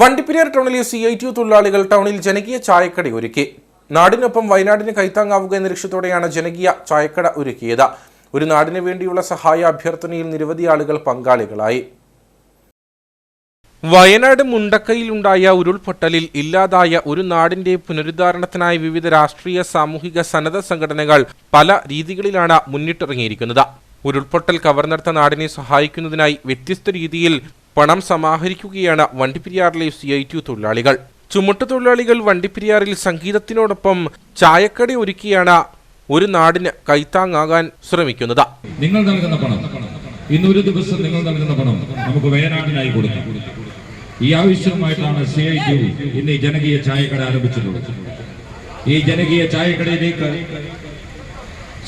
വണ്ടിപ്പെരിയാർ ടൗണിലെ C I T തൊഴിലാളികൾ ടൗണിൽ ജനകീയ ചായക്കട ഒരുക്കി. നാടിനൊപ്പം വയനാടിന് കൈത്താങ്ങാവുക എന്ന ലക്ഷ്യത്തോടെയാണ് ജനകീയ ചായക്കട ഒരുക്കിയത്. ഒരു നാടിനു വേണ്ടിയുള്ള സഹായ അഭ്യർത്ഥനയിൽ നിരവധി ആളുകൾ പങ്കാളികളായി. വയനാട് മുണ്ടക്കയിലുണ്ടായ ഉരുൾപൊട്ടലിൽ ഇല്ലാതായ ഒരു നാടിന്റെ പുനരുദ്ധാരണത്തിനായി വിവിധ രാഷ്ട്രീയ സാമൂഹിക സന്നദ്ധ സംഘടനകൾ പല രീതികളിലാണ് മുന്നിട്ടിറങ്ങിയിരിക്കുന്നത്. ഉരുൾപൊട്ടൽ കവർന്നെടുത്ത നാടിനെ സഹായിക്കുന്നതിനായി വ്യത്യസ്ത രീതിയിൽ പണം സമാഹരിക്കുകയാണ് വണ്ടിപ്പെരിയാറിലെ സി ഐ ടി തൊഴിലാളികൾ. ചുമട്ടുതൊഴിലാളികൾ വണ്ടിപ്പെരിയാറിൽ സംഗീതത്തിനോടൊപ്പം ചായക്കടി ഒരുക്കിയാണ് ഒരു നാടിന് കൈത്താങ്ങാകാൻ ശ്രമിക്കുന്നത്. നിങ്ങൾ നൽകുന്ന പണം ഇന്ന് ഒരു ദിവസം നിങ്ങൾ നൽകുന്ന പണം നമുക്ക് വയനാടിനായി കൊടുക്കാം. ഈ ആവശ്യവുമായിട്ടാണ് സി ഐ ടി ഇന്ന് ഈ ജനകീയ ചായക്കട ആരംഭിച്ചിട്ടുള്ളത്. ഈ ജനകീയ ചായക്കടയിലേക്ക്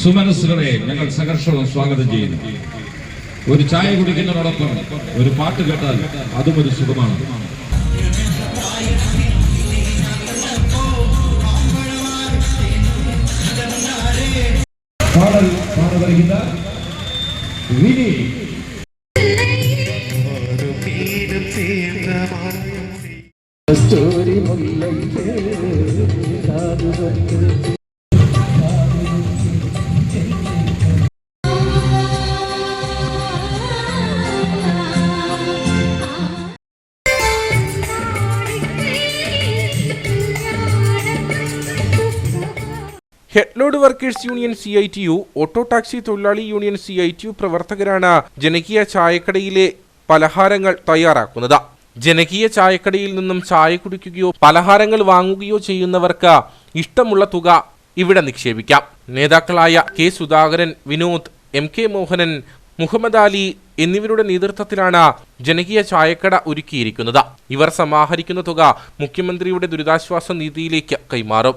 സുമനസ്സുകളെ ഞങ്ങൾ സംഘർഷവും സ്വാഗതം ചെയ്യുന്നു. ഒരു ചായ കുടിക്കുന്നതോടൊപ്പം ഒരു പാട്ട് കേട്ടാൽ അതും ഒരു സുഖമാണ് பாடல் பாட வருகின்றார் Vini head load workers union C I T U auto taxi തൊഴിലാളി union C I T U പ്രവർത്തകരാണ് ജനകീയ ചായക്കടയിലെ പലഹാരങ്ങൾ തയ്യാറാക്കുന്നത്. ജനകീയ ചായക്കടയിൽ നിന്നും ചായ കുടിക്കുകയോ പലഹാരങ്ങൾ വാങ്ങുകയോ ചെയ്യുന്നവർക്ക് ഇഷ്ടമുള്ള തുക ഇവിടെ നിക്ഷേപിക്കാം. നേതാക്കളായ K Sudhakaran Vinod M K Mohanan Muhammad Ali എന്നിവരുടെ നേതൃത്വത്തിലാണ് ജനകീയ ചായക്കട ഒരുക്കിയിരിക്കുന്നത്. ഇവർ സമാഹരിക്കുന്ന തുക മുഖ്യമന്ത്രിയുടെ ദുരിതാശ്വാസ നിധിയിലേക്ക് കൈമാറും.